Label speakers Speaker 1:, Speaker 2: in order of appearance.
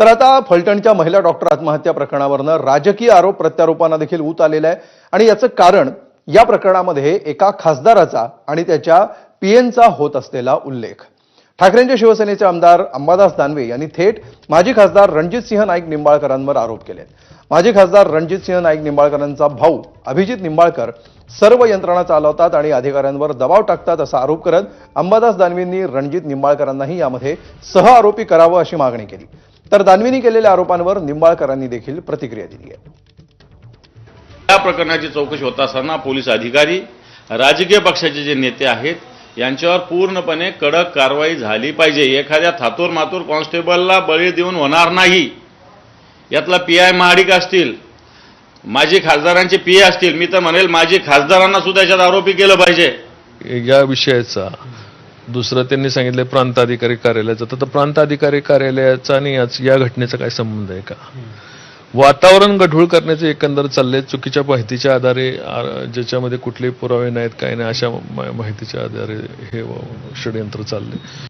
Speaker 1: तर आता फलटणच्या महिला डॉक्टर आत्महत्या प्रकरणावरनं राजकीय आरोप प्रत्यारोपांना देखील ऊत आलेला आहे. आणि याचं कारण या प्रकरणामध्ये एका खासदाराचा आणि त्याच्या पीएनचा होत असलेला उल्लेख. ठाकरेंच्या शिवसेनेचे आमदार अंबादास दानवे यांनी थेट माजी खासदार रणजितसिंह नाईक निंबाळकरांवर आरोप केले माजी खासदार रणजितसिंह नाईक निंबाळकरांचा भाऊ अभिजित निंबाळकर सर्व यंत्रणा चालवतात आणि अधिकाऱ्यांवर दबाव टाकतात असा आरोप करत अंबादास दानवेंनी रणजित निंबाळकरांनाही यामध्ये सह आरोपी करावं अशी मागणी केली. तर दानवेंनी केलेल्या आरोपांवर निंबाळकरांनी देखील प्रतिक्रिया दिली आहे.
Speaker 2: या प्रकरणाची चौकशी होत असताना पोलीस अधिकारी राजकीय पक्षाचे जे नेते आहेत यांच्यावर पूर्णपणे कडक कारवाई झाली पाहिजे. एखाद्या थातूर मातूर कॉन्स्टेबलला बळी देऊन होणार नाही. यातला पी आय महाडिक असतील माजी खासदारांचे पी ए असतील मी तर म्हणेल माजी खासदारांना सुद्धा याच्यात आरोपी केलं पाहिजे.
Speaker 3: या विषयाचा दुसरं त्यांनी सांगितलं प्रांताधिकारी कार्यालयाचा. तर प्रांताधिकारी कार्यालयाचा आणि याच- या घटनेचा काय संबंध आहे का? वातावरण गढूळ करण्याचे एकंदर चालले चुकीच्या माहितीच्या आधारे ज्याच्यामध्ये कुठले पुरावे नाहीत काही नाही अशा माहितीच्या आधारे हे षडयंत्र चालले